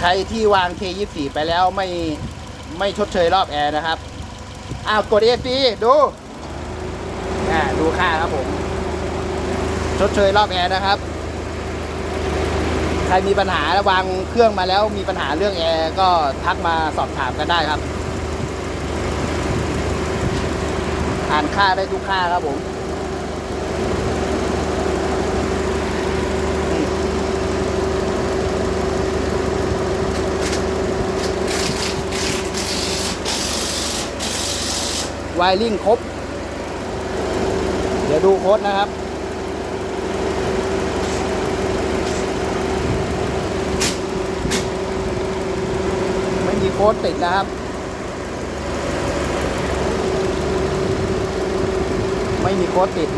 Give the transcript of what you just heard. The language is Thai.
ใครที่วาง K24 ไปแล้วไม่ไม่ชดเชยรอบแอร์นะครับ อ้าวกด AC ดูอ่าดูค่าครับผม ชดเชยรอบแอร์นะครับ ใครมีปัญหาวางเครื่องมาแล้วมีปัญหาเรื่องแอร์ก็ทักมาสอบถามกันได้ครับ อ่านค่าได้ทุกค่าครับผม วายริ่งครบ เดี๋ยวดูโค้ดนะครับ ไม่มีโค้ดติดนะครับ ไม่มีโค้ดติด